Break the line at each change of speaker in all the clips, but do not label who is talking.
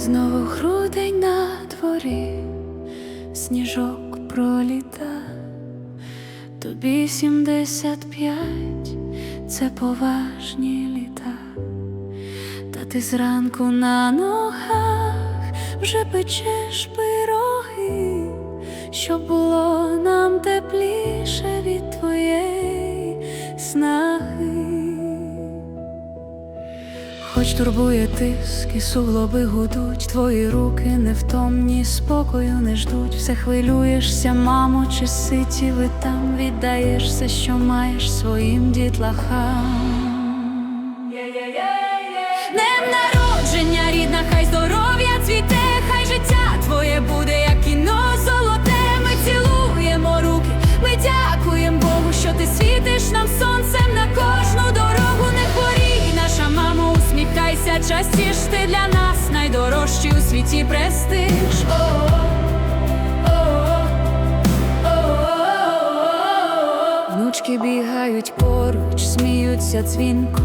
знову грудень на дворі, сніжок проліта, тобі сімдесят п'ять, це поважні літа, та ти зранку на ногах вже печеш пироги, що було. Хоч турбує тиск і суглоби гудуть, твої руки невтомні, спокою не ждуть. Все хвилюєшся, мамо, чи ситі ви там віддаєшся, що маєш своїм дітлахам. Днем народження, рідна, хай здоров'я цвіте, хай життя твоє буде, як кіно золоте. Ми цілуємо руки, ми дякуємо Богу, що ти світиш нам сонцем на кожну усміхайся, частіш ти для нас найдорожчий у світі престиж. Внучки бігають поруч, сміються дзвінко.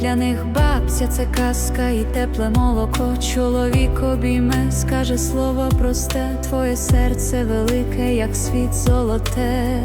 Для них бабця це казка і тепле молоко. Чоловік обійме, скаже слово просте, твоє серце велике, як світ золоте.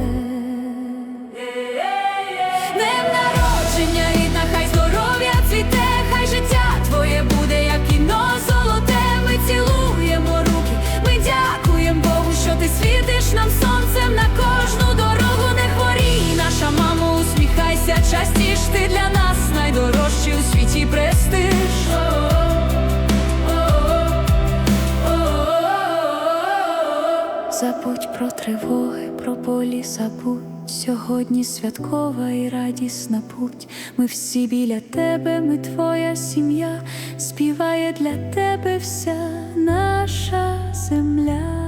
Забудь про тривоги, про болі забудь. Сьогодні святкова і радісна путь. Ми всі біля тебе, ми твоя сім'я, співає для тебе вся наша земля.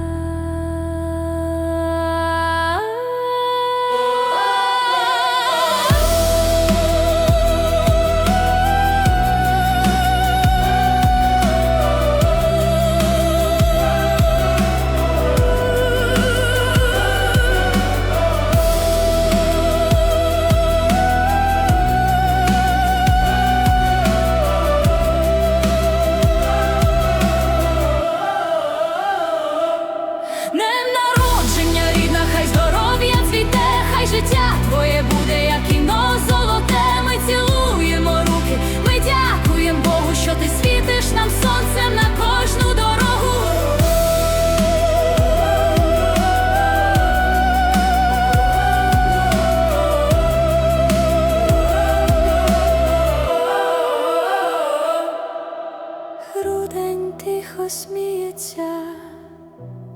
Грудень тихо сміється,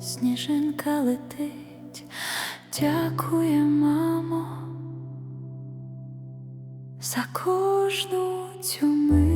сніжинка летить, дякує, мамо, за кожну цю мить.